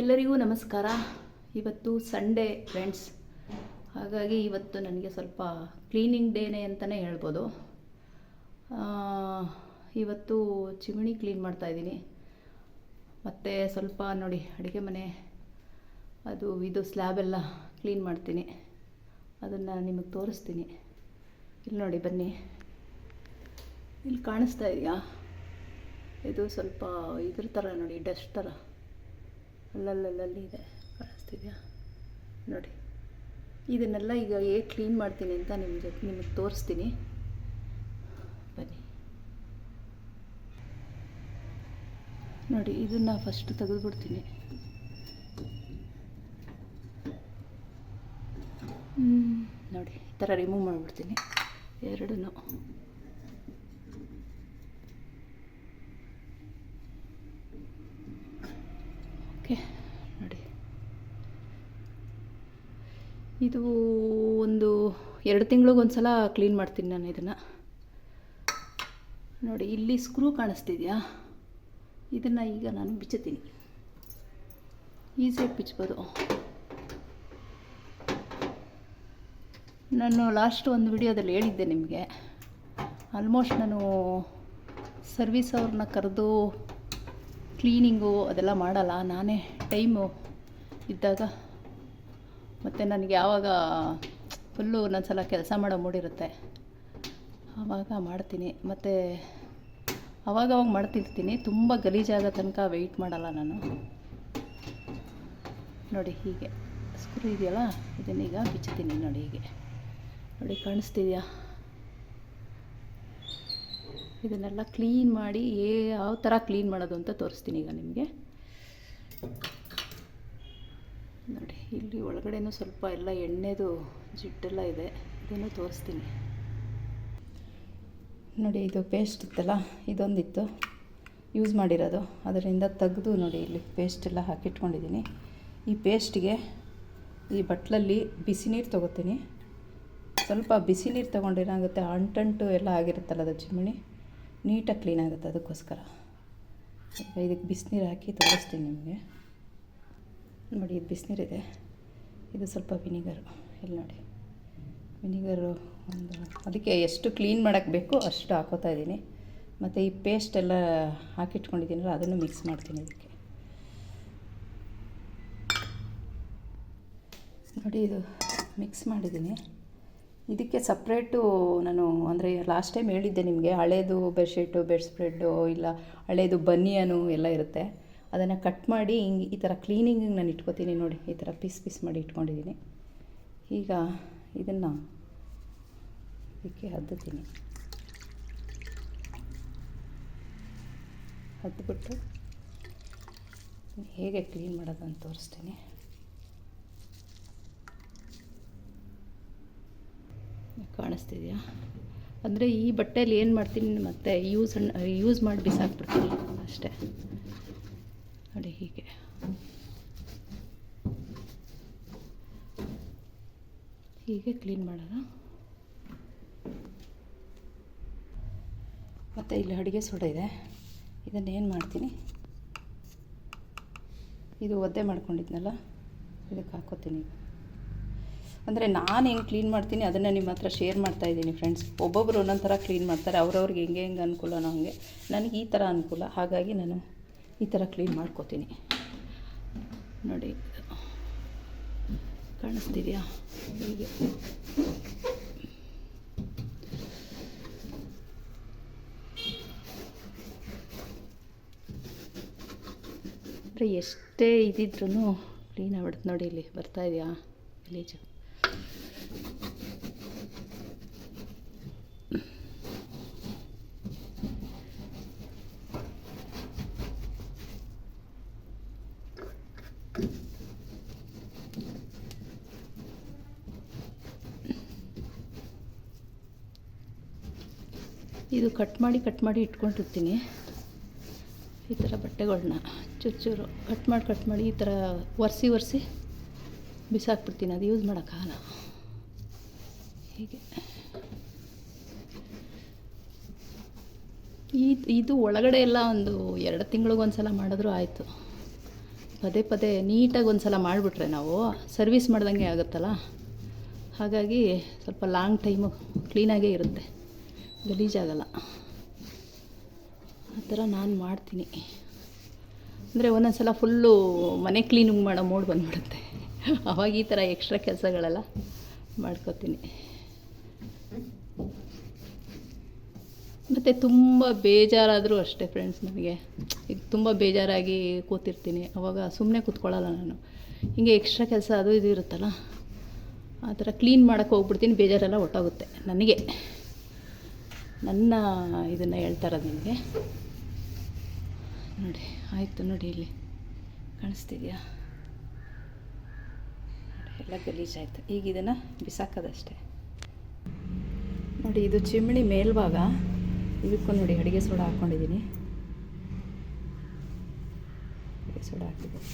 ಎಲ್ಲರಿಗೂ ನಮಸ್ಕಾರ. ಇವತ್ತು ಸಂಡೇ ಫ್ರೆಂಡ್ಸ್ ಹಾಗಾಗಿ ಇವತ್ತು ನನಗೆ ಸ್ವಲ್ಪ ಕ್ಲೀನಿಂಗ್ ಡೇನೇ ಅಂತಲೇ ಹೇಳ್ಬೋದು. ಇವತ್ತು ಚಿಮಣಿ ಕ್ಲೀನ್ ಮಾಡ್ತಾಯಿದ್ದೀನಿ ಮತ್ತು ಸ್ವಲ್ಪ ನೋಡಿ, ಅಡುಗೆ ಮನೆ, ಅದು ಇದು ಸ್ಲ್ಯಾಬೆಲ್ಲ ಕ್ಲೀನ್ ಮಾಡ್ತೀನಿ. ಅದನ್ನು ನಿಮಗೆ ತೋರಿಸ್ತೀನಿ. ಇಲ್ಲಿ ನೋಡಿ, ಬನ್ನಿ. ಇಲ್ಲಿ ಕಾಣಿಸ್ತಾ ಇದೆಯಾ? ಇದು ಸ್ವಲ್ಪ ಇದ್ರ ಥರ ನೋಡಿ ಡಸ್ಟ್ ಥರ ಅಲ್ಲಲ್ಲಲ್ಲಿ ಇದೆ ಕಾಣಿಸ್ತಿದೆಯಾ? ನೋಡಿ. ಇದನ್ನೆಲ್ಲ ಈಗ ಹೇಗೆ ಕ್ಲೀನ್ ಮಾಡ್ತೀನಿ ಅಂತ ನಿಮ್ಮ ಜೊತೆ ನಿಮಗೆ ತೋರಿಸ್ತೀನಿ. ಬನ್ನಿ. ನೋಡಿ, ಇದನ್ನು ಫಸ್ಟ್ ತೆಗೆದುಬಿಡ್ತೀನಿ. ನೋಡಿ, ಈ ಥರ ರಿಮೂವ್ ಮಾಡಿಬಿಡ್ತೀನಿ. ಎರಡನ್ನೂ. ಓಕೆ, ನೋಡಿ. ಇದು ಒಂದು ಎರಡು ತಿಂಗಳಿಗೊಂದು ಸಲ ಕ್ಲೀನ್ ಮಾಡ್ತೀನಿ ನಾನು ಇದನ್ನು. ನೋಡಿ, ಇಲ್ಲಿ ಸ್ಕ್ರೂ ಕಾಣಿಸ್ತಿದೆಯಾ? ಇದನ್ನು ಈಗ ನಾನು ಬಿಚ್ಚುತ್ತೀನಿ. ಈಸಿಯಾಗಿ ಬಿಚ್ಬೋದು. ನಾನು ಲಾಸ್ಟ್ ಒಂದು ವಿಡಿಯೋದಲ್ಲಿ ಹೇಳಿದ್ದೆ ನಿಮಗೆ. ಆಲ್ಮೋಸ್ಟ್ ನಾನು ಸರ್ವಿಸ್ ಅವ್ರನ್ನ ಕರೆದು ಕ್ಲೀನಿಂಗು ಅದೆಲ್ಲ ಮಾಡಲ್ಲ. ನಾನೇ ಟೈಮು ಇದ್ದಾಗ ಮತ್ತು ನನಗೆ ಯಾವಾಗ ಫುಲ್ಲು ಒಂದೊಂದ್ಸಲ ಕೆಲಸ ಮಾಡೋ ಮೂಡಿರುತ್ತೆ ಆವಾಗ ಮಾಡ್ತೀನಿ. ಮತ್ತು ಅವಾಗವಾಗ ಮಾಡ್ತಿರ್ತೀನಿ. ತುಂಬ ಗಲೀಜಾಗೋ ತನಕ ವೆಯ್ಟ್ ಮಾಡಲ್ಲ ನಾನು. ನೋಡಿ ಹೀಗೆ. ಸ್ಕ್ರೂ ಇದೆಯಲ್ಲ? ಇದನ್ನೀಗ ಬಿಚ್ಚುತ್ತೀನಿ ನೋಡಿ ಹೀಗೆ. ನೋಡಿ ಕಾಣಿಸ್ತಿದೆಯಾ? ಇದನ್ನೆಲ್ಲ ಕ್ಲೀನ್ ಮಾಡಿ ಏ, ಯಾವ ಥರ ಕ್ಲೀನ್ ಮಾಡೋದು ಅಂತ ತೋರಿಸ್ತೀನಿ ಈಗ ನಿಮಗೆ. ನೋಡಿ, ಇಲ್ಲಿ ಒಳಗಡೆನೂ ಸ್ವಲ್ಪ ಎಲ್ಲ ಎಣ್ಣೆದು ಜಿಡ್ಡೆಲ್ಲ ಇದೆ, ಇದನ್ನು ತೋರಿಸ್ತೀನಿ. ನೋಡಿ, ಇದು ಪೇಸ್ಟ್ ಇತ್ತಲ್ಲ, ಇದೊಂದಿತ್ತು. ಯೂಸ್ ಮಾಡಿರೋದು. ಅದರಿಂದ ತೆಗೆದು ನೋಡಿ, ಇಲ್ಲಿ ಪೇಸ್ಟ್ ಎಲ್ಲ ಹಾಕಿಟ್ಕೊಂಡಿದ್ದೀನಿ. ಈ ಪೇಸ್ಟ್ಗೆ ಈ ಬಟ್ಲಲ್ಲಿ ಬಿಸಿ ನೀರು ತೊಗೋತೀನಿ. ಸ್ವಲ್ಪ ಬಿಸಿ ನೀರು ತೊಗೊಂಡೇನಾಗುತ್ತೆ ಅಂಟಂಟು ಎಲ್ಲ ಆಗಿರುತ್ತಲ್ಲ ಅದು ಚಿಮಣಿ ನೀಟಾಗಿ ಕ್ಲೀನ್ ಆಗುತ್ತೆ ಅದಕ್ಕೋಸ್ಕರ. ಇದಕ್ಕೆ ಬಿಸಿನೀರು ಹಾಕಿ ತೋರಿಸ್ತೀನಿ ನಿಮಗೆ. ನೋಡಿ, ಇದು ಬಿಸಿನೀರಿದೆ ಇದು ಸ್ವಲ್ಪ ವಿನಿಗರು. ಇಲ್ಲಿ ನೋಡಿ. ವಿನಿಗರು ಒಂದು ಅದಕ್ಕೆ ಎಷ್ಟು ಕ್ಲೀನ್ ಮಾಡೋಕ್ಕೆ ಬೇಕೋ ಅಷ್ಟು ಹಾಕೋತಾ ಇದ್ದೀನಿ. ಮತ್ತು ಈ ಪೇಸ್ಟ್ ಎಲ್ಲ ಹಾಕಿಟ್ಕೊಂಡಿದ್ದೀನಲ್ಲ, ಅದನ್ನು ಮಿಕ್ಸ್ ಮಾಡ್ತೀನಿ ಇದಕ್ಕೆ. ನೋಡಿ, ಇದು ಮಿಕ್ಸ್ ಮಾಡಿದ್ದೀನಿ. ಇದಕ್ಕೆ ಸಪ್ರೇಟು ನಾನು ಅಂದರೆ ಲಾಸ್ಟ್ ಟೈಮ್ ಹೇಳಿದ್ದೆ ನಿಮಗೆ, ಹಳೇದು ಬೆಡ್ಶೀಟು ಬೆಡ್ ಸ್ಪ್ರೆಡ್ಡು ಇಲ್ಲ ಹಳೇದು ಬನಿಯನು ಎಲ್ಲ ಇರುತ್ತೆ. ಅದನ್ನು ಕಟ್ ಮಾಡಿ ಹಿಂಗೆ ಈ ಥರ ಕ್ಲೀನಿಂಗಿಗೆ ನಾನು ಇಟ್ಕೊತೀನಿ ನೋಡಿ, ಈ ಥರ ಪೀಸ್ ಪೀಸ್ ಮಾಡಿ ಇಟ್ಕೊಂಡಿದ್ದೀನಿ ಈಗ ಇದನ್ನು ಇದಕ್ಕೆ ಹದ್ದುತ್ತೀನಿ. ಹದ್ದುಬಿಟ್ಟು ಹೇಗೆ ಕ್ಲೀನ್ ಮಾಡೋದು ಅಂತ ತೋರಿಸ್ತೀನಿ. ಕಾಣಿಸ್ತಿದೆಯಾ? ಅಂದರೆ ಈ ಬಟ್ಟೆಯಲ್ಲಿ ಏನು ಮಾಡ್ತೀನಿ ಮತ್ತೆ ಯೂಸ್ ಯೂಸ್ ಮಾಡಿ ಬಿಸಾಕ್ಬಿಡ್ತೀನಿ ಅಷ್ಟೇ. ನೋಡಿ ಹೀಗೆ. ಹೀಗೆ ಕ್ಲೀನ್ ಮಾಡೋದು? ಮತ್ತು ಇಲ್ಲಿ ಅಡುಗೆ ಸೋಡ ಇದೆ. ಇದನ್ನು ಏನು ಮಾಡ್ತೀನಿ? ಇದು ಒದ್ದೆ ಮಾಡ್ಕೊಂಡಿದ್ನಲ್ಲ, ಇದಕ್ಕೆ ಹಾಕೋತೀನಿ ಅಂದರೆ ನಾನು ಹೆಂಗೆ ಕ್ಲೀನ್ ಮಾಡ್ತೀನಿ ಅದನ್ನು ನಿಮ್ಮ ಹತ್ರ ಶೇರ್ ಮಾಡ್ತಾ ಇದ್ದೀನಿ ಫ್ರೆಂಡ್ಸ್ ಒಬ್ಬೊಬ್ಬರು ಒಂದೊಂದು ಥರ ಕ್ಲೀನ್ ಮಾಡ್ತಾರೆ. ಅವ್ರವ್ರಿಗೆ ಹೆಂಗೆ ಹೆಂಗೆ ಅನುಕೂಲನೋ ಹಾಗೆ ನನಗೆ ಈ ಥರ ಅನುಕೂಲ. ಹಾಗಾಗಿ ನಾನು ಈ ಥರ ಕ್ಲೀನ್ ಮಾಡ್ಕೋತೀನಿ. ನೋಡಿ, ಕಾಣಿಸ್ತಿದೆಯಾ? ಹೀಗೆ. ಎಷ್ಟೇ ಇದಿದ್ರೂ ಕ್ಲೀನ್ ಆಗ್ಬಿಡುತ್ತೆ ನೋಡಿ ಇಲ್ಲಿ. ಬರ್ತಾ ಇದೆಯಾ? ಗಲೀಜು ಇದು ಕಟ್ ಮಾಡಿ ಕಟ್ ಮಾಡಿ ಇಟ್ಕೊಂಡಿರ್ತೀನಿ. ಈ ಥರ ಬಟ್ಟೆಗಳನ್ನ ಚೂರು ಚೂರು ಕಟ್ ಮಾಡಿ ಕಟ್ ಮಾಡಿ ಈ ಥರ ಒರೆಸಿ ಒರೆಸಿ. ಬಿಸಾಕ್ಬಿಡ್ತೀನಿ, ಅದು ಯೂಸ್ ಮಾಡೋಕ್ಕಾಗಲ್ಲ ಹೀಗೆ. ಈ ಇದು ಒಳಗಡೆ ಎಲ್ಲ ಒಂದು ಎರಡು ತಿಂಗಳಿಗೊಂದು ಸಲ ಮಾಡಿದ್ರೂ ಆಯಿತು. ಪದೇ ಪದೇ ನೀಟಾಗಿ ಒಂದು ಸಲ ಮಾಡಿಬಿಟ್ರೆ ನಾವು ಸರ್ವಿಸ್ ಮಾಡ್ದಂಗೆ ಆಗುತ್ತಲ್ಲ? ಹಾಗಾಗಿ ಸ್ವಲ್ಪ ಲಾಂಗ್ ಟೈಮು ಕ್ಲೀನಾಗೇ ಇರುತ್ತೆ. ಗಲೀಜಾಗಲ್ಲ. ಆ ಥರ ನಾನು ಮಾಡ್ತೀನಿ. ಅಂದರೆ ಒಂದೊಂದು ಸಲ ಫುಲ್ಲು ಮನೆ ಕ್ಲೀನಿಂಗ್ ಮಾಡೋ ಮೋಡ್ ಬಂದ್ಬಿಡುತ್ತೆ. ಅವಾಗ ಈ ಥರ ಎಕ್ಸ್ಟ್ರಾ ಕೆಲಸಗಳೆಲ್ಲ ಮಾಡ್ಕೋತೀನಿ. ಮತ್ತು ತುಂಬ ಬೇಜಾರಾದರೂ ಅಷ್ಟೇ ಫ್ರೆಂಡ್ಸ್ ನನಗೆ. ಈಗ ತುಂಬ ಬೇಜಾರಾಗಿ ಕೂತಿರ್ತೀನಿ. ಅವಾಗ ಸುಮ್ಮನೆ ಕೂತ್ಕೊಳ್ಳಲ್ಲ ನಾನು. ಹಿಂಗೆ ಎಕ್ಸ್ಟ್ರಾ ಕೆಲಸ ಅದು ಇದು ಇರುತ್ತಲ್ಲ, ಆ ಥರ ಕ್ಲೀನ್ ಮಾಡೋಕ್ಕೆ ಹೋಗ್ಬಿಡ್ತೀನಿ, ಬೇಜಾರೆಲ್ಲ ಒಟ್ಟಾಗುತ್ತೆ ನನಗೆ. ನನ್ನ ಇದನ್ನು ಹೇಳ್ತಾ ಇರೋದು ನಿಮಗೆ. ನೋಡಿ, ಆಯಿತು ನೋಡಿ ಇಲ್ಲಿ. ಕಾಣಿಸ್ತಿದೆಯಾ? ಎಲ್ಲ ಗಲೀಜಾಯಿತು ಈಗ ಇದನ್ನು ಬಿಸಾಕೋದಷ್ಟೇ. ನೋಡಿ, ಇದು ಚಿಮಣಿ ಮೇಲ್ಭಾಗ. ಇದಕ್ಕೂ ನೋಡಿ, ಅಡುಗೆ ಸೋಡಾ ಹಾಕ್ಕೊಂಡಿದ್ದೀನಿ ಅಡುಗೆ ಸೋಡಾ ಹಾಕಿದ್ದೀನಿ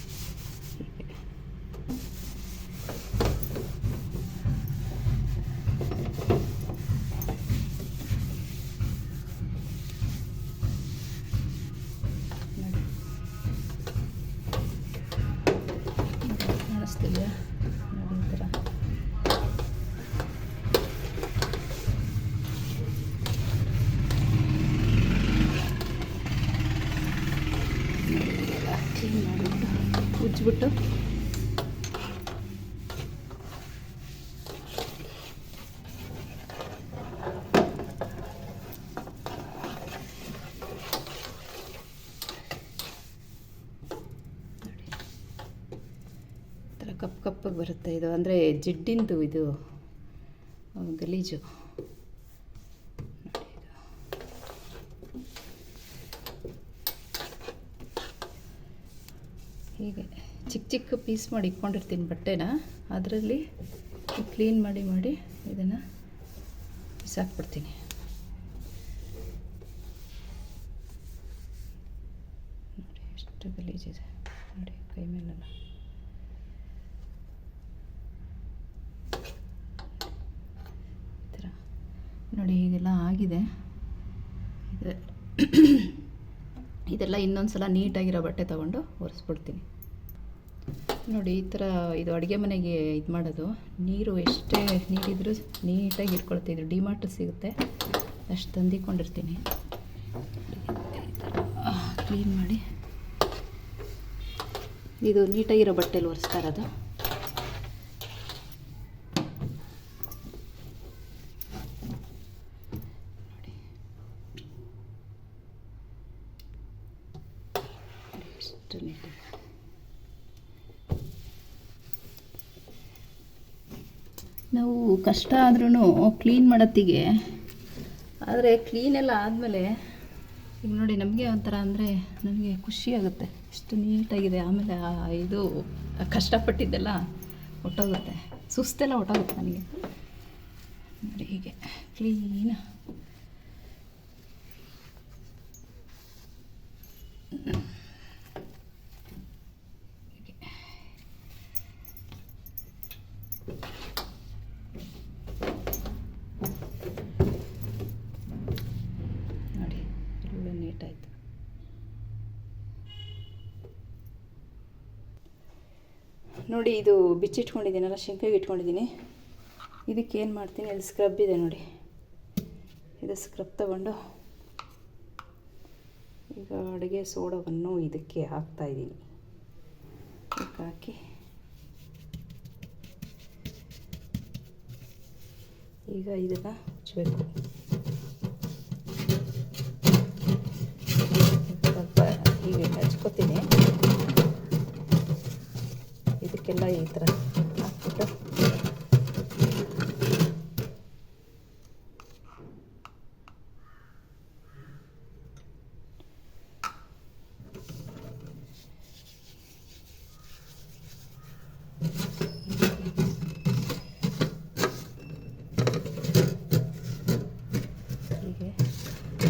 ಉಜ್ಜಿಬಿಟ್ಟು ಕಪ್ಪು ಕಪ್ಪಾಗಿ ಬರುತ್ತೆ ಇದು. ಅಂದರೆ ಜಿಡ್ಡಿಂದು ಇದು ಗಲೀಜು. ಹೀಗೆ ಚಿಕ್ಕ ಚಿಕ್ಕ ಪೀಸ್ ಮಾಡಿ ಇಟ್ಕೊಂಡಿರ್ತೀನಿ ಬಟ್ಟೆನ. ಅದರಲ್ಲಿ ಕ್ಲೀನ್ ಮಾಡಿ ಮಾಡಿ ಇದನ್ನು ಬಿಸಾಕ್ಬಿಡ್ತೀನಿ. ನೋಡಿ ಎಷ್ಟು ಗಲೀಜಿದೆ. ನೋಡಿ ಕೈ ಮೇಲೆಲ್ಲ. ಈ ನೋಡಿ ಹೀಗೆಲ್ಲ ಆಗಿದೆ. ಇದು ಇದೆಲ್ಲ ಇನ್ನೊಂದು ಸಲ ನೀಟಾಗಿರೋ ಬಟ್ಟೆ ತೊಗೊಂಡು ಒರೆಸ್ಬಿಡ್ತೀನಿ. ನೋಡಿ, ಈ ಥರ ಇದು ಅಡುಗೆ ಮನೆಗೆ ಇದು ಮಾಡೋದು. ನೀರು ಎಷ್ಟೇ ನೀರಿದ್ರೂ ನೀಟಾಗಿ ಇಟ್ಕೊಳ್ತಿದ್ರು ಡಿಮಾರ್ಟ್ ಸಿಗುತ್ತೆ. ಅಷ್ಟು ತಂದಿಕೊಂಡಿರ್ತೀನಿ. ಕ್ಲೀನ್ ಮಾಡಿ. ಇದು ನೀಟಾಗಿರೋ ಬಟ್ಟೆಲಿ ಒರೆಸ್ತಾ ಇರೋದು ನೋಡಿ ನೋಡಿ ಎಷ್ಟು ನೀಟಾಗಿ ನಾವು ಕಷ್ಟ ಆದ್ರೂ ಕ್ಲೀನ್ ಮಾಡೋತ್ತಿಗೆ. ಆದರೆ ಕ್ಲೀನೆಲ್ಲ ಆದಮೇಲೆ, ಈಗ ನೋಡಿ ನಮಗೆ ಒಂಥರ ಅಂದರೆ ನನಗೆ ಖುಷಿ ಆಗುತ್ತೆ. ಎಷ್ಟು ನೀಟಾಗಿದೆ. ಆಮೇಲೆ ಇದು ಕಷ್ಟಪಟ್ಟಿದ್ದೆಲ್ಲ ಹೊಟ್ಟೋಗುತ್ತೆ ಸುಸ್ತೆಲ್ಲ ಹೊಟ್ಟೋಗುತ್ತೆ ನನಗೆ ನೋಡಿ ಹೀಗೆ ಕ್ಲೀನ್ ನೋಡಿ ಎಲ್ಲ ನೀಟಾಯಿತು ನೋಡಿ ಇದು ಬಿಚ್ಚಿಟ್ಕೊಂಡಿದ್ದೀನಲ್ಲ ಶಂಕಿಗೆ ಇಟ್ಕೊಂಡಿದ್ದೀನಿ. ಇದಕ್ಕೆ ಏನು ಮಾಡ್ತೀನಿ ಇಲ್ಲಿ ಸ್ಕ್ರಬ್ ಇದೆ ನೋಡಿ. ಇದು ಸ್ಕ್ರಬ್ ತಗೊಂಡು ಈಗ ಅಡುಗೆ ಸೋಡವನ್ನು ಇದಕ್ಕೆ ಹಾಕ್ತಾಯಿದ್ದೀನಿ ಹಾಕಿ ಈಗ ಇದನ್ನು ಮುಚ್ಚಬೇಕು. letra.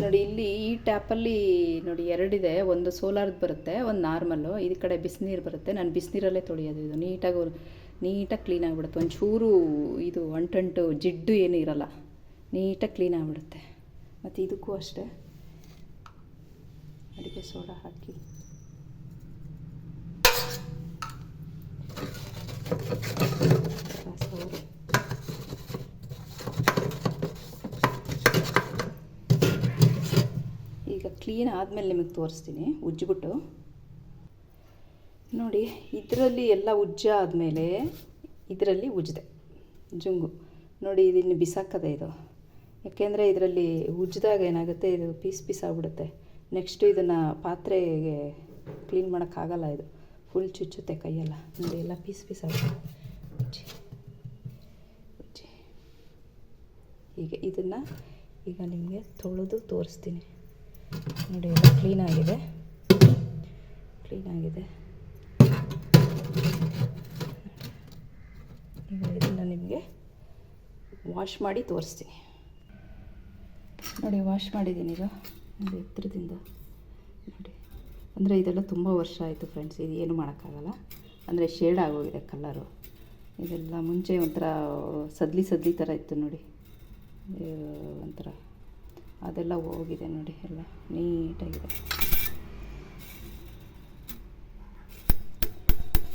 ನೋಡಿ, ಇಲ್ಲಿ ಈ ಟ್ಯಾಪಲ್ಲಿ ನೋಡಿ ಎರಡಿದೆ. ಒಂದು ಸೋಲಾರ್ದು ಬರುತ್ತೆ, ಒಂದು ನಾರ್ಮಲ್ಲು ಈ ಕಡೆ ಬಿಸಿನೀರು ಬರುತ್ತೆ. ನಾನು ಬಿಸಿನೀರಲ್ಲೇ ತೊಳೆಯೋದು ಇದು. ನೀಟಾಗಿ ನೀಟಾಗಿ ಕ್ಲೀನ್ ಆಗಿಬಿಡುತ್ತೆ. ಒಂಚೂರು ಇದು ಅಂಟಂಟು ಜಿಡ್ಡು ಏನು ಇರಲ್ಲ. ನೀಟಾಗಿ ಕ್ಲೀನ್ ಆಗಿಬಿಡುತ್ತೆ. ಮತ್ತು ಇದಕ್ಕೂ ಅಷ್ಟೇ. ಅಡುಗೆ ಸೋಡಾ ಹಾಕಿ. ಕ್ಲೀನ್ ಆದಮೇಲೆ ನಿಮಗೆ ತೋರಿಸ್ತೀನಿ, ಉಜ್ಜಿಬಿಟ್ಟು. ನೋಡಿ, ಇದರಲ್ಲಿ ಎಲ್ಲ ಉಜ್ಜ ಆದಮೇಲೆ ಇದರಲ್ಲಿ ಉಜ್ಜಿದೆ, ಜುಂಗು. ನೋಡಿ, ಇದನ್ನು ಬಿಸಾಕದೆ ಇದು. ಯಾಕೆಂದರೆ ಇದರಲ್ಲಿ ಉಜ್ಜಿದಾಗ ಏನಾಗುತ್ತೆ, ಇದು ಪೀಸ್ ಪೀಸ್ ಆಗಿಬಿಡುತ್ತೆ. ನೆಕ್ಸ್ಟು ಇದನ್ನು ಪಾತ್ರೆಗೆ ಕ್ಲೀನ್ ಮಾಡೋಕ್ಕಾಗಲ್ಲ ಇದು. ಫುಲ್ ಚುಚ್ಚುತ್ತೆ ಕೈಯೆಲ್ಲ. ನೋಡಿ, ಎಲ್ಲ ಪೀಸ್ ಪೀಸ್ ಆಗುತ್ತೆ. ಉಜ್ಜಿ ಉಜ್ಜಿ. ಹೀಗೆ ಇದನ್ನು ಈಗ ನಿಮಗೆ ತೊಳೆದು ತೋರಿಸ್ತೀನಿ. ನೋಡಿ ಎಲ್ಲ ಕ್ಲೀನಾಗಿದೆ ಕ್ಲೀನಾಗಿದೆ ಈಗ ಇದನ್ನು ನಿಮಗೆ ವಾಶ್ ಮಾಡಿ ತೋರಿಸ್ತೀನಿ. ನೋಡಿ ವಾಶ್ ಮಾಡಿದ್ದೀನಿ ಈಗ. ಎತ್ತರದಿಂದ. ನೋಡಿ, ಅಂದರೆ ಇದೆಲ್ಲ ತುಂಬ ವರ್ಷ ಆಯಿತು ಫ್ರೆಂಡ್ಸ್ ಇದು ಏನು ಮಾಡೋಕ್ಕಾಗಲ್ಲ. ಅಂದರೆ ಶೇಡ್ ಆಗೋಗಿದೆ ಕಲರು ಇದೆಲ್ಲ ಮುಂಚೆ ಒಂಥರ ಸದ್ಲಿ ಸದ್ಲಿ ಥರ ಇತ್ತು ನೋಡಿ. ಒಂಥರ ಅದೆಲ್ಲ ಹೋಗಿದೆ ನೋಡಿ ಎಲ್ಲ ನೀಟಾಗಿದೆ.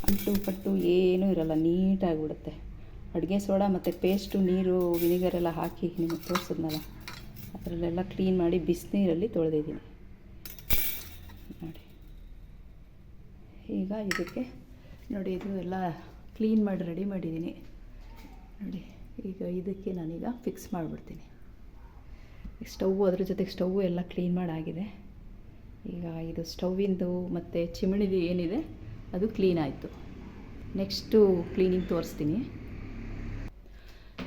ಅಂಟು ಪಟ್ಟು ಏನೂ ಇರಲ್ಲ, ನೀಟಾಗಿಬಿಡುತ್ತೆ. ಅಡುಗೆ ಸೋಡಾ ಮತ್ತು ಪೇಸ್ಟು, ನೀರು ವಿನಿಗರ್ ಎಲ್ಲ ಹಾಕಿ ನಿಮಗೆ ತೋರಿಸಿದ್ನಲ್ಲ, ಅದರಲ್ಲೆಲ್ಲ ಕ್ಲೀನ್ ಮಾಡಿ ಬಿಸಿನೀರಲ್ಲಿ ತೊಳೆದಿದ್ದೀನಿ. ನೋಡಿ. ಈಗ ಇದಕ್ಕೆ ನೋಡಿ, ಇದು ಎಲ್ಲ ಕ್ಲೀನ್ ಮಾಡಿ ರೆಡಿ ಮಾಡಿದ್ದೀನಿ. ನೋಡಿ, ಈಗ ಇದಕ್ಕೆ ನಾನೀಗ ಫಿಕ್ಸ್ ಮಾಡಿಬಿಡ್ತೀನಿ. ಸ್ಟವ್ ಅದ್ರ ಜೊತೆಗೆ ಸ್ಟವ್ ಎಲ್ಲ ಕ್ಲೀನ್ ಮಾಡಾಗಿದೆ. ಈಗ ಇದು ಸ್ಟವ್ವಿಂದು ಮತ್ತು ಚಿಮಣಿದು ಏನಿದೆ, ಅದು ಕ್ಲೀನ್ ಆಯಿತು. ನೆಕ್ಸ್ಟು ಕ್ಲೀನಿಂಗ್ ತೋರಿಸ್ತೀನಿ.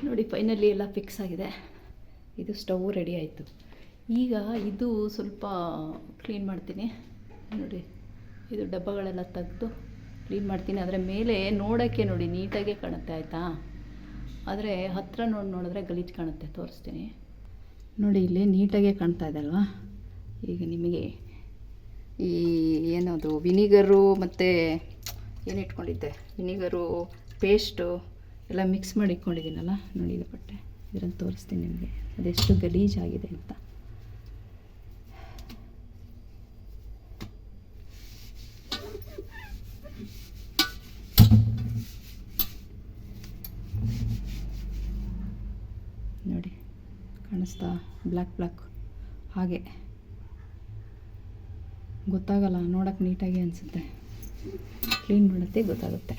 ನೋಡಿ, ಫೈನಲಿ ಎಲ್ಲ ಫಿಕ್ಸ್ ಆಗಿದೆ. ಇದು ಸ್ಟವ್ ರೆಡಿ ಆಯಿತು. ಈಗ ಇದು ಸ್ವಲ್ಪ ಕ್ಲೀನ್ ಮಾಡ್ತೀನಿ. ನೋಡಿ, ಇದು ಡಬ್ಬಗಳೆಲ್ಲ ತೆಗೆದು ಕ್ಲೀನ್ ಮಾಡ್ತೀನಿ. ಅದರ ಮೇಲೆ ನೋಡೋಕ್ಕೆ ನೋಡಿ, ನೀಟಾಗೇ ಕಾಣುತ್ತೆ, ಆಯಿತಾ? ಆದರೆ ಹತ್ತಿರ ನೋಡಿ ನೋಡಿದ್ರೆ ಗಲೀಜು ಕಾಣುತ್ತೆ. ತೋರಿಸ್ತೀನಿ. ನೋಡಿ, ಇಲ್ಲಿ ನೀಟಾಗೆ ಕಾಣ್ತಾ ಇದೆ ಅಲ್ವಾ? ಈಗ ನಿಮಗೆ ಈ ಏನದು, ವಿನಿಗರು ಮತ್ತು ಏನು ಇಟ್ಕೊಂಡಿದ್ದೆ? ವಿನಿಗರು, ಪೇಸ್ಟು ಎಲ್ಲ ಮಿಕ್ಸ್ ಮಾಡಿ ಇಟ್ಕೊಂಡಿದ್ದೀನಲ್ಲ? ನೋಡಿ, ಇದು ಬಟ್ಟೆ. ಇದರಲ್ಲಿ ತೋರಿಸ್ತೀನಿ ನಿಮಗೆ. ಅದೆಷ್ಟು ಗಲೀಜಾಗಿದೆ ಅಂತ ನೋಡಿ ಕಾಣಿಸ್ತಾ ಬ್ಲ್ಯಾಕ್ ಬ್ಲ್ಯಾಕ್. ಹಾಗೆ. ಗೊತ್ತಾಗಲ್ಲ ನೋಡೋಕ್ಕೆ ನೀಟಾಗಿ ಅನಿಸುತ್ತೆ. ಕ್ಲೀನ್ ಮಾಡುತ್ತೆ, ಗೊತ್ತಾಗುತ್ತೆ.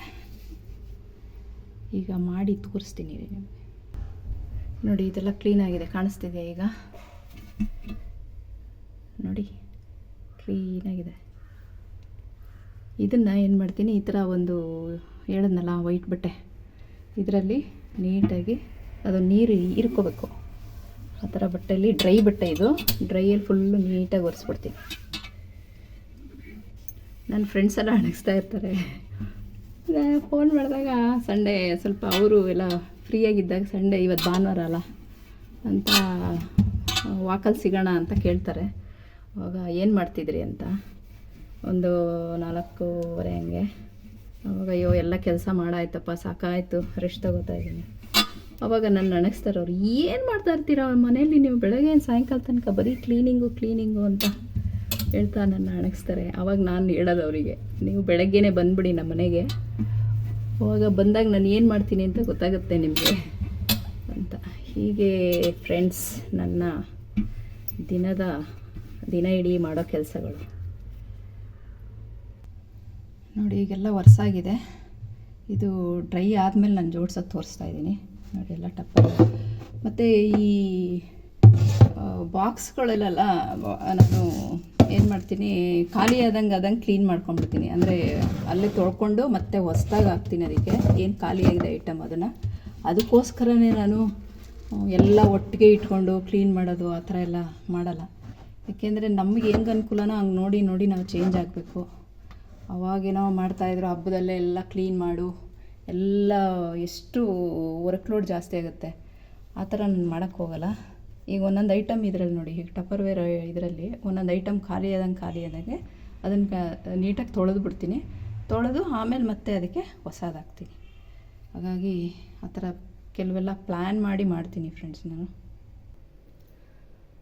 ಈಗ ಮಾಡಿ ತೋರಿಸ್ತೀನಿ ನಿಮಗೆ. ನೋಡಿ, ಇದೆಲ್ಲ ಕ್ಲೀನಾಗಿದೆ ಕಾಣಿಸ್ತಿದೆ ಈಗ? ನೋಡಿ ಕ್ಲೀನಾಗಿದೆ ಇದನ್ನು ಏನು ಮಾಡ್ತೀನಿ, ಈ ಥರ ಒಂದು ಹೇಳಿದ್ನಲ್ಲ, ವೈಟ್ ಬಟ್ಟೆ. ಇದರಲ್ಲಿ ನೀಟಾಗಿ ಅದು ನೀರು ಹೀರ್ಕೋಬೇಕು ಆ ಥರ ಬಟ್ಟೆಯಲ್ಲಿ ಡ್ರೈ ಬಟ್ಟೆ ಇದು. ಡ್ರೈಯಲ್ಲಿ ಫುಲ್ಲು ನೀಟಾಗಿ ಒರೆಸ್ಬಿಡ್ತೀನಿ. ನನ್ನ ಫ್ರೆಂಡ್ಸ್ ಎಲ್ಲ ಅಣಗಿಸ್ತಾ ಇರ್ತಾರೆ. ಫೋನ್ ಮಾಡಿದಾಗ ಸಂಡೇ ಸ್ವಲ್ಪ ಅವರು ಎಲ್ಲ ಫ್ರೀಯಾಗಿದ್ದಾಗ ಸಂಡೇ ಇವತ್ತು ಭಾನುವಾರ ಅಲ್ಲ ಅಂತ ವಾಕಲ್ಲಿ ಸಿಗೋಣ ಅಂತ ಕೇಳ್ತಾರೆ. ಅವಾಗ ಏನು ಮಾಡ್ತಿದ್ರಿ ಅಂತ. ಒಂದು ನಾಲ್ಕೂವರೆ ಹಂಗೆ. ಅವಾಗ ಅಯ್ಯೋ ಎಲ್ಲ ಕೆಲಸ ಮಾಡಾಯ್ತಪ್ಪ, ಸಾಕಾಯಿತು ರೆಸ್ಟ್ ತಗೋತಾ ಇದ್ದೀನಿ. ಅವಾಗ ನನ್ನ ಅಣಗಿಸ್ತಾರೆ ಅವ್ರು ಏನು ಮಾಡ್ತಾ ಇರ್ತೀರ? ಮನೆಯಲ್ಲಿ ನೀವು ಬೆಳಗ್ಗೆ ಸಾಯಂಕಾಲ ತನಕ ಬರೀ ಕ್ಲೀನಿಂಗು ಕ್ಲೀನಿಂಗು ಅಂತ ಹೇಳ್ತಾ ನನ್ನ ಅಣಗಿಸ್ತಾರೆ ಅವಾಗ ನಾನು ಹೇಳೋದು ಅವರಿಗೆ ನೀವು ಬೆಳಗ್ಗೆನೇ ಬಂದ್ಬಿಡಿ ನಮ್ಮ ಮನೆಗೆ. ಅವಾಗ ಬಂದಾಗ ನಾನು ಏನು ಮಾಡ್ತೀನಿ ಅಂತ ಗೊತ್ತಾಗುತ್ತೆ ನಿಮಗೆ. ಅಂತ. ಹೀಗೆ ಫ್ರೆಂಡ್ಸ್ ನನ್ನ ದಿನದ ದಿನ ಇಡೀ ಮಾಡೋ ಕೆಲಸಗಳು. ನೋಡಿ, ಈಗೆಲ್ಲ ವರ್ಸಾಗಿದೆ ಇದು ಡ್ರೈ ಆದಮೇಲೆ ನಾನು ಜೋಡ್ಸೋದು ತೋರಿಸ್ತಾ ಇದ್ದೀನಿ. ಎಲ್ಲ ಟಪ್ಪ ಮತ್ತು ಈ ಬಾಕ್ಸ್ಗಳಲ್ಲೆಲ್ಲ ನಾನು ಏನು ಮಾಡ್ತೀನಿ, ಖಾಲಿ ಆದಂಗೆ ಆದಂಗೆ ಕ್ಲೀನ್ ಮಾಡ್ಕೊಂಡ್ಬಿಡ್ತೀನಿ. ಅಂದರೆ ಅಲ್ಲೇ ತೊಳ್ಕೊಂಡು ಮತ್ತೆ ಹೊಸ್ದಾಗಿ ಹಾಕ್ತೀನಿ ಅದಕ್ಕೆ. ಏನು ಖಾಲಿ ಆಗಿದೆ ಐಟಮ್ ಅದನ್ನು. ಅದಕ್ಕೋಸ್ಕರನೇ ನಾನು ಎಲ್ಲ ಒಟ್ಟಿಗೆ ಇಟ್ಕೊಂಡು ಕ್ಲೀನ್ ಮಾಡೋದು ಆ ಥರ ಎಲ್ಲ ಮಾಡಲ್ಲ. ಯಾಕೆಂದರೆ ನಮಗೆ ಹೆಂಗೆ ಅನುಕೂಲನೋ ಹಂಗೆ ನೋಡಿ ನೋಡಿ ನಾವು ಚೇಂಜ್ ಆಗಬೇಕು. ಅವಾಗೇನೋ ಮಾಡ್ತಾಯಿದ್ರು ಹಬ್ಬದಲ್ಲೇ ಎಲ್ಲ ಕ್ಲೀನ್ ಮಾಡು. ಎಲ್ಲ ಎಷ್ಟು ವರ್ಕ್ ಲೋಡ್ ಜಾಸ್ತಿ ಆಗುತ್ತೆ. ಆ ಥರ ನಾನು ಮಾಡೋಕ್ಕೆ ಹೋಗಲ್ಲ. ಈಗ ಒಂದೊಂದು ಐಟಮ್ ಇದರಲ್ಲಿ ನೋಡಿ, ಈಗ ಟಪ್ಪರ್ ವೇರ್ ಇದರಲ್ಲಿ ಒಂದೊಂದು ಐಟಮ್ ಖಾಲಿ ಆದಂಗೆ ಖಾಲಿ ಆದಾಗೆ ಅದನ್ನು ನೀಟಾಗಿ ತೊಳೆದು ಬಿಡ್ತೀನಿ. ತೊಳೆದು ಆಮೇಲೆ ಮತ್ತೆ ಅದಕ್ಕೆ ಹೊಸದಾಗ್ತೀನಿ ಹಾಗಾಗಿ ಆ ಥರ ಕೆಲವೆಲ್ಲ ಪ್ಲ್ಯಾನ್ ಮಾಡಿ ಮಾಡ್ತೀನಿ ಫ್ರೆಂಡ್ಸ್ ನಾನು.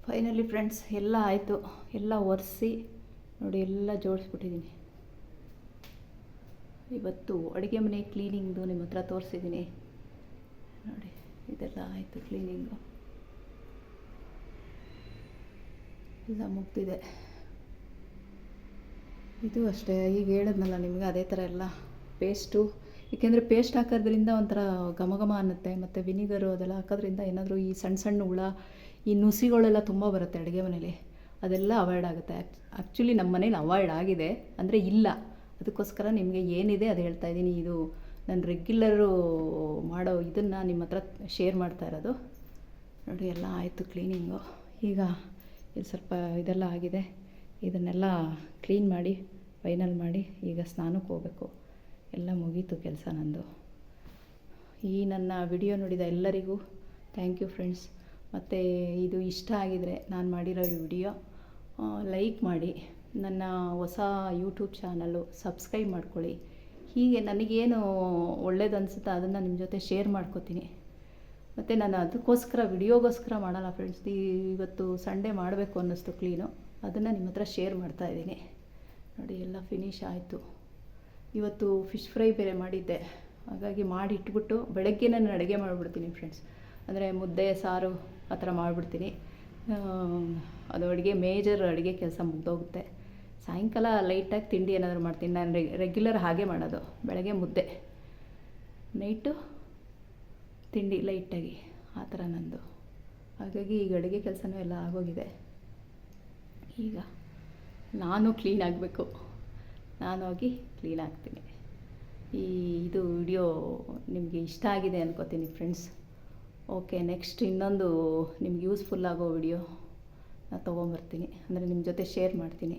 ಫೈನಲಿ ಫ್ರೆಂಡ್ಸ್ ಎಲ್ಲ ಆಯಿತು. ಎಲ್ಲ ಒರೆಸಿ ನೋಡಿ, ಎಲ್ಲ ಜೋಡಿಸ್ಬಿಟ್ಟಿದ್ದೀನಿ ಇವತ್ತು ಅಡುಗೆ ಮನೆ ಕ್ಲೀನಿಂಗ್ದು ನಿಮ್ಮ ಹತ್ರ ತೋರಿಸಿದ್ದೀನಿ. ನೋಡಿ, ಇದೆಲ್ಲ ಆಯಿತು ಕ್ಲೀನಿಂಗು ಎಲ್ಲ ಮುಗ್ದಿದೆ. ಇದು ಅಷ್ಟೇ, ಈಗ ಹೇಳಿದ್ನಲ್ಲ ನಿಮಗೆ ಅದೇ ಥರ ಎಲ್ಲ ಪೇಸ್ಟು ಏಕೆಂದರೆ ಪೇಸ್ಟ್ ಹಾಕೋದ್ರಿಂದ ಒಂಥರ ಘಮ ಘಮ ಅನ್ನುತ್ತೆ, ಮತ್ತು ವಿನಿಗರು ಅದೆಲ್ಲ ಹಾಕೋದ್ರಿಂದ ಏನಾದರೂ ಈ ಸಣ್ಣ ಸಣ್ಣ ಹುಳ, ಈ ನುಸಿಗಳೆಲ್ಲ ತುಂಬ ಬರುತ್ತೆ ಅಡುಗೆ ಮನೇಲಿ. ಅದೆಲ್ಲ ಅವಾಯ್ಡ್ ಆಗುತ್ತೆ. ಆ್ಯಕ್ಚುಲಿ ನಮ್ಮ ಮನೇಲಿ ಅವಾಯ್ಡ್ ಆಗಿದೆ. ಅಂದರೆ ಇಲ್ಲ. ಅದಕ್ಕೋಸ್ಕರ ನಿಮಗೆ ಏನಿದೆ ಅದು ಹೇಳ್ತಾ ಇದ್ದೀನಿ. ಇದು ನಾನು ರೆಗ್ಯುಲರು ಮಾಡೋ ಇದನ್ನು ನಿಮ್ಮ ಹತ್ರ ಶೇರ್ ಮಾಡ್ತಾ ಇರೋದು. ನೋಡಿ, ಎಲ್ಲ ಆಯಿತು ಕ್ಲೀನಿಂಗು ಈಗ ಇದು ಸ್ವಲ್ಪ ಇದೆಲ್ಲ ಆಗಿದೆ. ಇದನ್ನೆಲ್ಲ ಕ್ಲೀನ್ ಮಾಡಿ ಫೈನಲ್ ಮಾಡಿ ಈಗ ಸ್ನಾನಕ್ಕೆ ಹೋಗಬೇಕು. ಎಲ್ಲ ಮುಗೀತು ಕೆಲಸ ನಂದು. ಈ ನನ್ನ ವಿಡಿಯೋ ನೋಡಿದ ಎಲ್ಲರಿಗೂ ಥ್ಯಾಂಕ್ ಯು ಫ್ರೆಂಡ್ಸ್ ಮತ್ತು ಇದು ಇಷ್ಟ ಆಗಿದರೆ ನಾನು ಮಾಡಿರೋ ಈ ವಿಡಿಯೋ ಲೈಕ್ ಮಾಡಿ. ನನ್ನ ಹೊಸ ಯೂಟ್ಯೂಬ್ ಚಾನಲ್ಲು ಸಬ್ಸ್ಕ್ರೈಬ್ ಮಾಡ್ಕೊಳ್ಳಿ. ಹೀಗೆ ನನಗೇನು ಒಳ್ಳೇದು ಅನಿಸುತ್ತೋ ಅದನ್ನು ನಿಮ್ಮ ಜೊತೆ ಶೇರ್ ಮಾಡ್ಕೋತೀನಿ. ಮತ್ತು ನಾನು ಅದಕ್ಕೋಸ್ಕರ, ವಿಡಿಯೋಗೋಸ್ಕರ ಮಾಡಲ್ಲ ಫ್ರೆಂಡ್ಸ್ ಇವತ್ತು ಸಂಡೇ ಮಾಡಬೇಕು ಅನ್ನಿಸ್ತು ಕ್ಲೀನು ಅದನ್ನು ನಿಮ್ಮ ಹತ್ರ ಶೇರ್ ಮಾಡ್ತಾ ಇದ್ದೀನಿ. ನೋಡಿ, ಎಲ್ಲ ಫಿನಿಶ್ ಆಯಿತು. ಇವತ್ತು ಫಿಶ್ ಫ್ರೈ ಬೇರೆ ಮಾಡಿದ್ದೆ. ಹಾಗಾಗಿ ಮಾಡಿ ಇಟ್ಬಿಟ್ಟು ಬೆಳಗ್ಗೆ ನಾನು ಅಡುಗೆ ಮಾಡಿಬಿಡ್ತೀನಿ ಫ್ರೆಂಡ್ಸ್ ಅಂದರೆ ಮುದ್ದೆ, ಸಾರು ಆ ಥರ ಮಾಡಿಬಿಡ್ತೀನಿ. ಅದು ಅಡುಗೆ ಮೇಜರ್ ಅಡುಗೆ ಕೆಲಸ ಮುಗ್ದೋಗುತ್ತೆ. ಸಾಯಂಕಾಲ ಲೈಟಾಗಿ ತಿಂಡಿ ಏನಾದರೂ ಮಾಡ್ತೀನಿ. ನಾನು ರೆಗ್ಯುಲರ್ ಹಾಗೆ ಮಾಡೋದು. ಬೆಳಗ್ಗೆ ಮುದ್ದೆ. ನೈಟು ತಿಂಡಿ ಲೈಟಾಗಿ ಆ ಥರ ನಂದು. ಹಾಗಾಗಿ ಈಗ ಅಡುಗೆ ಕೆಲಸನೂ ಎಲ್ಲ ಆಗೋಗಿದೆ. ಈಗ ನಾನು ಕ್ಲೀನ್ ಆಗಬೇಕು. ನಾನು ಹೋಗಿ ಕ್ಲೀನ್ ಆಗ್ತೀನಿ. ಈ ಇದು ವಿಡಿಯೋ ನಿಮಗೆ ಇಷ್ಟ ಆಗಿದೆ ಅನ್ಕೋತೀನಿ ಫ್ರೆಂಡ್ಸ್ ಓಕೆ ನೆಕ್ಸ್ಟ್ ಇನ್ನೊಂದು ನಿಮ್ಗೆ ಯೂಸ್ಫುಲ್ ಆಗೋ ವಿಡಿಯೋ ನಾನು ತೊಗೊಂಬರ್ತೀನಿ. ಅಂದರೆ ನಿಮ್ಮ ಜೊತೆ ಶೇರ್ ಮಾಡ್ತೀನಿ.